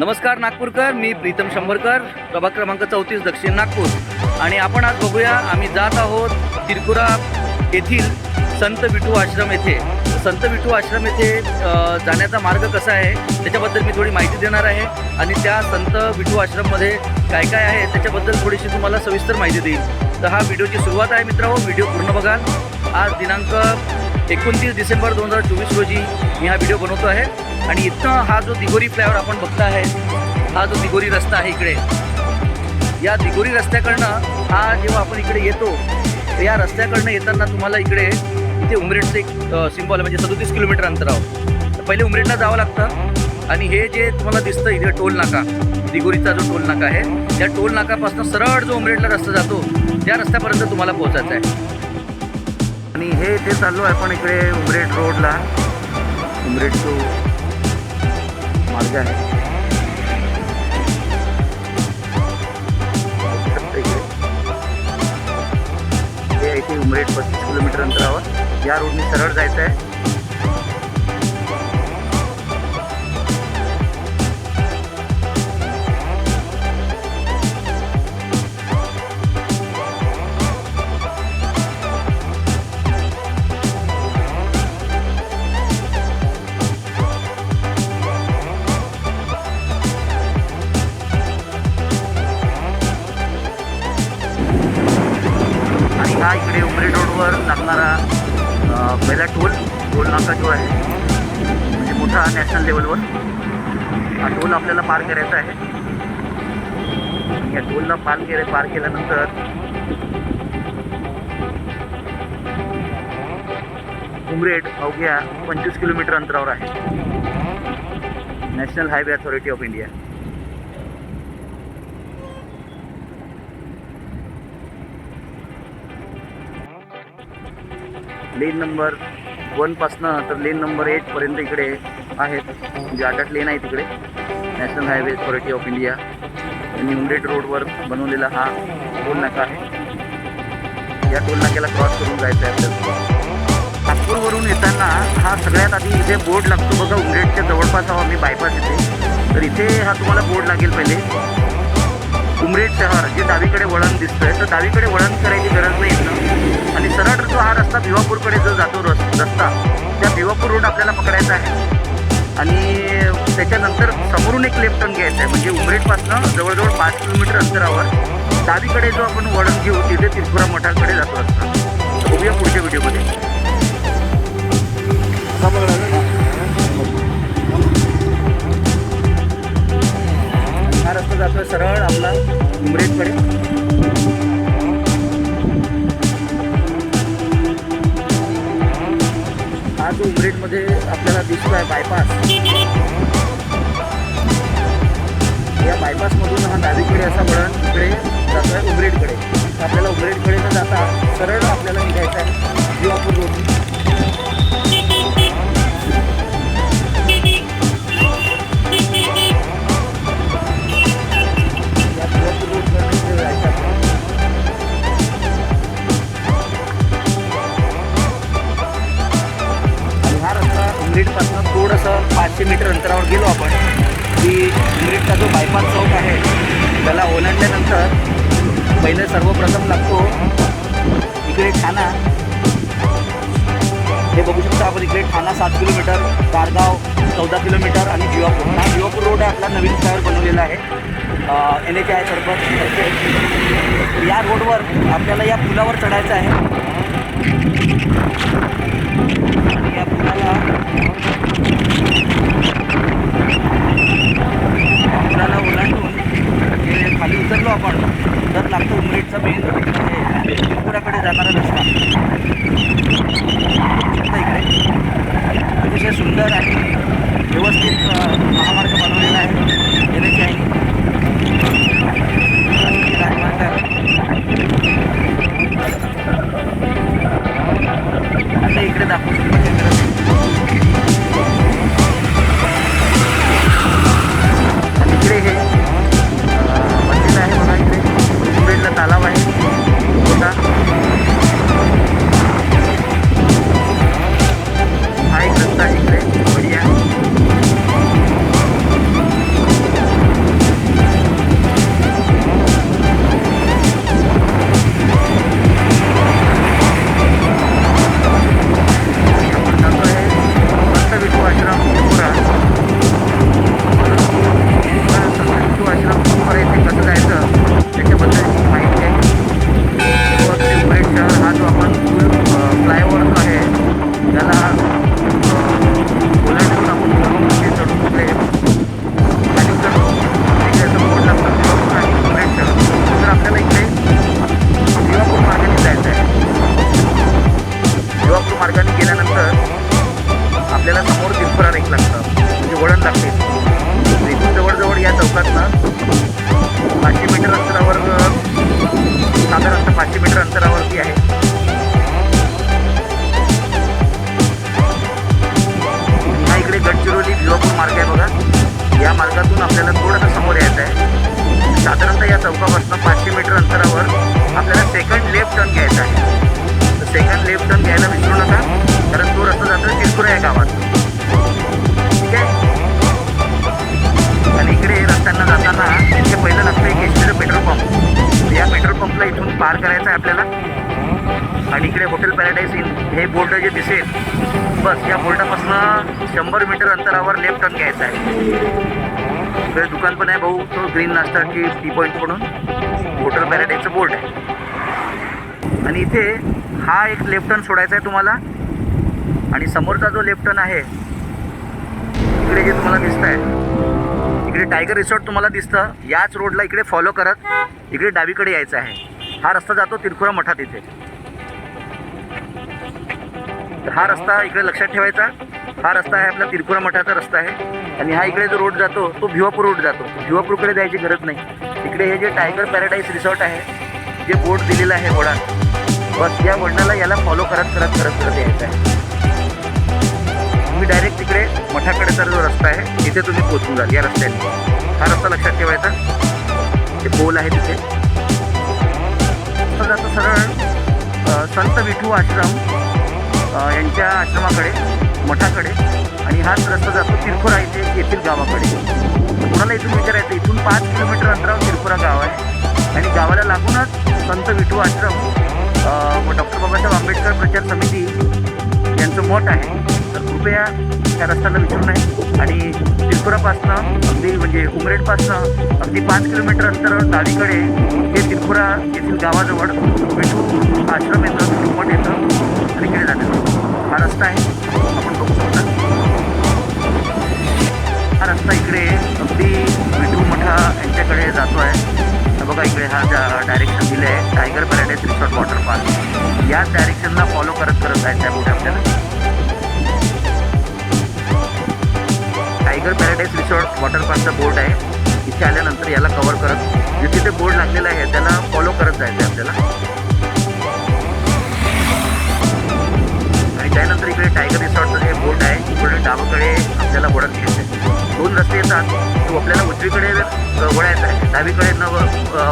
नमस्कार नागपूरकर. मी प्रीतम शंभरकर. प्रभाग क्रमांक चौतीस दक्षिण नागपूर. आणि आपण आज बघूया आम्ही जात आहोत तिरकुरा येथील संत विठू आश्रम येथे. संत विठू आश्रम येथे जाण्याचा मार्ग कसा आहे त्याच्याबद्दल मी थोडी माहिती देणार आहे. आणि त्या संत विठू आश्रममध्ये काय काय आहे त्याच्याबद्दल थोडीशी तुम्हाला सविस्तर माहिती देईल तर हा व्हिडिओची सुरुवात आहे मित्रांनो. व्हिडिओ पूर्ण बघाल. आज दिनांक एकोणतीस डिसेंबर दोन हजार चोवीस रोजी मी हा व्हिडिओ बनवतो आहे. आणि इथं हा जो दिगोरी फ्लायवर आपण बघता आहे हा जो दिगोरी रस्ता आहे इकडे या दिगोरी रस्त्याकडनं हा जेव्हा आपण इकडे येतो तर या रस्त्याकडनं येताना तुम्हाला इकडे इथे उमरेडचं एक सिम्बॉल म्हणजे सदोतीस किलोमीटर अंतरावर तर पहिले उमरेडला जावं लागतं. आणि हे जे तुम्हाला दिसतं इथे टोल नाका दिगोरीचा जो टोल नाका आहे त्या टोल नाकापासून सरळ जो उमरेडला रस्ता जातो त्या रस्त्यापर्यंत तुम्हाला पोहोचायचं आहे. आणि हे इथे चाललो आहे आपण इकडे उमरेड रोडला. उमरेड जो मार्ग आहे. हे इथे उमरेड पस्तीस किलोमीटर अंतरावर. या रोडने सरळ जायचं आहे हा इकडे उमरी रोडवर लागणारा पहिला टोल टोल नाका जो आहे म्हणजे मोठा नॅशनल लेवलवर हा टोल आपल्याला पार करायचा आहे. या टोलला पार केले पार केल्यानंतर उमरेड अवघ्या पंचवीस किलोमीटर अंतरावर आहे. National highway authority of India lane number वनपासनं तर लेन नंबर एटपर्यंत इकडे आहेत. म्हणजे आठ आठ लेन आहे तिकडे national highway authority of India यांनी उमरेट रोडवर बनवलेला हा टोल नाका आहे. या टोल नाक्याला क्रॉस करून जायचं आहे आपल्याला. नागपूरवरून येताना हा सगळ्यात आधी इथे बोर्ड लागतो बघा उमरेटच्या जवळपास हवा मी बायपास इथे. तर इथे हा तुम्हाला बोर्ड लागेल पहिले. उमरेड शहर जे डावीकडे वळण दिसतंय. तर डावीकडे वळण करायची गरज नाही ना. आणि सरळ जो हा रस्ता भिवापूरकडे जो जातो रस रस्ता त्या भिवापूर रोड आपल्याला पकडायचा आहे. आणि त्याच्यानंतर समोरून एक लेफ्ट टर्न घ्यायचा आहे. म्हणजे उमरेडपासनं जवळजवळ पाच किलोमीटर अंतरावर डावीकडे जो आपण वळण घेऊ तिथे त्रिपुरा मठाकडे जातो रस्ता. बघूया पुढच्या व्हिडिओमध्ये हा डावीकडे असा वळण इकडे जातो आहे उमरेडकडे. आपल्याला उमरेडकडे न जाता सरळ आपल्याला निघायचं आहे. जीवापूर रोड हा रस्ता उमरेडपासून थोडंसं पाचशे मीटर अंतरावर गेलो आपण. की उमरेडचा जो बायपास चौक आहे त्याला ओलांडल्यानंतर पहिलं सर्वप्रथम लागतो इकडे ठाणा. हे बघू शकता आपण इकडे ठाणा सात किलोमीटर कारगाव चौदा किलोमीटर आणि जिवापूर. हा जिवापूर रोड आहे आपला नवीन शहर बनवलेला आहे. एन एच आय सरपंच या रोडवर आपल्याला या पुलावर चढायचं आहे. या पुलाला समुद्राला ओलांडून हे खाली उतरलो आपण. तर लागतो उमरेडचा मेन. म्हणजे त्रिपुराकडे जाणारा रस्ता. लेफ्ट टर्न घ्यायचा आहे. तर सेकंड लेफ्ट टर्न घ्यायला विसरू नका कारण तो रस्ता जातो तिरकुरा या गावात. ठीक आहे? आणि इकडे रस्त्यांना जाताना इथे पहिलं लागतं एक एच पीचं पेट्रोल पंप. या पेट्रोल पंपला इथून पार करायचं आहे आपल्याला. आणि इकडे हॉटेल पॅराडाईस इन हे बोर्ड जे दिसेल बस या बोर्डापासून शंभर मीटर अंतरावर लेफ्ट टर्न घ्यायचा आहे. इकडे दुकान पण आहे भाऊ तो ग्रीन नाश्ता की टी पॉईंट म्हणून. हॉटेल पॅराडाईजचं बोर्ड आहे. आणि इथे हा एक लेफ्ट टर्न सोडायचा आहे तुम्हाला. आणि समोरचा जो लेफ्ट टर्न आहे इकडे जे तुम्हाला दिसत आहे इकडे टायगर रिसॉर्ट तुम्हाला दिसतं. याच रोडला इकडे फॉलो करत इकडे डावीकडे यायचं आहे. हा रस्ता जातो तिरखुरा मठात इथे. हा रस्ता इकडे लक्षात ठेवायचा. हा रस्ता आहे आपला तिरखुरा मठाचा रस्ता आहे. आणि हा इकडे जो रोड जातो तो भिवापूर रोड जातो. भिवापूरकडे जायची गरज नाही. इकडे हे जे टायगर पॅराडाईज रिसॉर्ट आहे जे बोर्ड दिलेलं आहे होडा बस या वडिलाला याला फॉलो करत करत करत करत यायचं आहे. तुम्ही डायरेक्ट तिकडे मठाकडेचा जो रस्ता आहे तिथे तुम्ही पोचून जाल या रस्त्याने. हा रस्ता लक्षात ठेवायचा. ते पोल आहे तिथे. रस्ता जातो सरळ संत विठू आश्रम यांच्या आश्रमाकडे मठाकडे आणि हाच रस्ता जातो तिरपुरा इथे येथील गावाकडे. कुणाला इथून विचारायचं? इथून पाच किलोमीटर अंतरावर तिरपुरा गाव आहे. आणि गावाला लागूनच संत विठू आश्रम डॉक्टर बाबासाहेब आंबेडकर प्रचार समिती यांचं मठ आहे. तर कृपया त्या रस्त्याला विसरू नये. आणि तिरपुरापासनं अगदी म्हणजे उमरेडपासनं अगदी पाच किलोमीटर अंतरावर डावीकडे हे तिरपुरा येथील गावाजवळ विठू आश्रम येतं विठू मठ येतं आणि इकडे जातं हा रस्ता आहे. आपण बघू शकता. हा रस्ता इकडे अगदी विठू मठा यांच्याकडे जातो आहे बघा इकडे हा डायरेक्शन दिलं आहे tiger paradise resort water park याच डायरेक्शनला फॉलो करत करत जायचं आहे पुढे आपल्याला टायगर पॅराडाईज रिसॉर्ट वॉटर पार्कचा बोर्ड आहे. इथे आल्यानंतर याला कव्हर करत जिथे ते बोर्ड लागलेला आहे त्याला फॉलो करत जायचं आहे आपल्याला. त्यानंतर इकडे टायगर रिसॉर्टचं जे बोट आहे. इकडे डावीकडे आपल्याला वळत घ्यायचं आहे दोन रस्ते येतात. तो आपल्याला उजवीकडे वळायचा आहे. डावीकडे न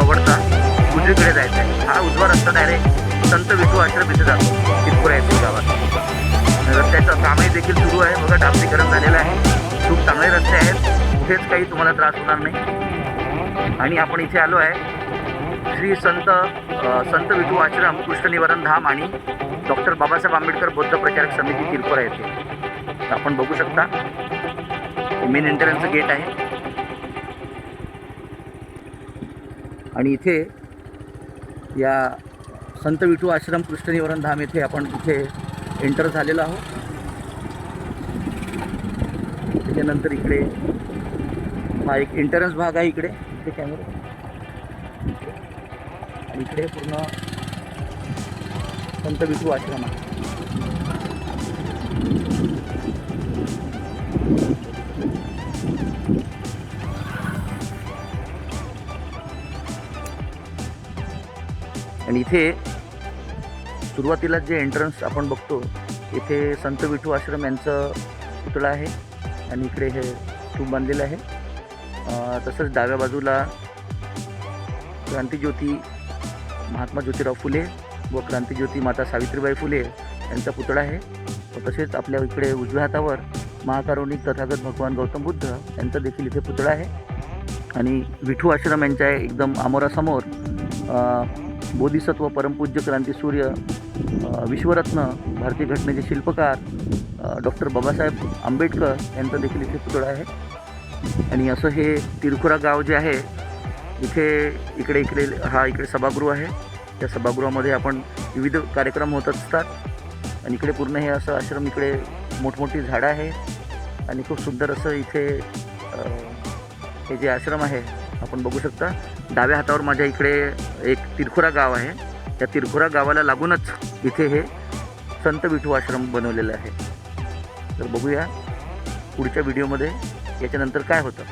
वळता उजवीकडे जायचं आहे. हा उजवा रस्ता डायरेक्ट संत विठू आश्रम इथे जातो. तितपुरा येथील गावात. रस्त्याचं कामही देखील सुरू आहे. बघा डांबरीकरण झालेलं आहे. खूप चांगले रस्ते आहेत. कुठेच काही तुम्हाला त्रास होणार नाही. आणि आपण इथे आलो आहे. श्री संत संत विठू आश्रम कृष्णनिवारण धाम आणि डॉक्टर बाबासाहेब आंबेडकर बौद्ध प्रचारक समिती तिरपुरा येथे आपण बघू शकता. मेन एंट्रन्सचं गेट आहे. आणि इथे या संत विठू आश्रम कृष्णनिवारण धाम येथे आपण इथे एंटर झालेलो आहोत. त्याच्यानंतर इकडे हा एक एंट्रन्स भाग आहे इकडे. इथे कॅमेरा आणि इकडे पूर्ण संत विठू आश्रम आहे. आणि इथे सुरुवातीला जे एंट्रन्स आपण बघतो इथे संत विठू आश्रम यांचं पुतळा आहे आणि इकडे हे तूप बांधलेलं आहे. तसंच डाव्या बाजूला क्रांतिज्योती महात्मा ज्योतिराव फुले व क्रांतीज्योती माता सावित्रीबाई फुले यांचा पुतळा आहे. व तसेच आपल्या इकडे उजव्या हातावर महाकारुणिक तथागत भगवान गौतम बुद्ध यांचा देखील इथे पुतळा आहे. आणि विठू आश्रम यांच्या एकदम आमोरासमोर बोधिसत्व परमपूज्य क्रांती सूर्य विश्वरत्न भारतीय घटनेचे शिल्पकार डॉक्टर बाबासाहेब आंबेडकर यांचा देखील इथे पुतळा आहे. आणि असं हे तिरखुरा गाव जे आहे इथे इकडे इकडे हा इकडे सभागृह आहे. त्या सभागृहामध्ये आपण विविध कार्यक्रम होत असतात. आणि इकडे पूर्ण हे असं आश्रम इकडे मोठमोठी झाडं आहे आणि खूप सुंदर असं इथे हे जे आश्रम आहे आपण बघू शकता. डाव्या हातावर माझ्या इकडे एक तिरखुरा गाव आहे. त्या तिरखुरा गावाला लागूनच इथे हे संत विठू आश्रम बनवलेलं आहे. तर बघूया पुढच्या व्हिडिओमध्ये याच्यानंतर काय होतं.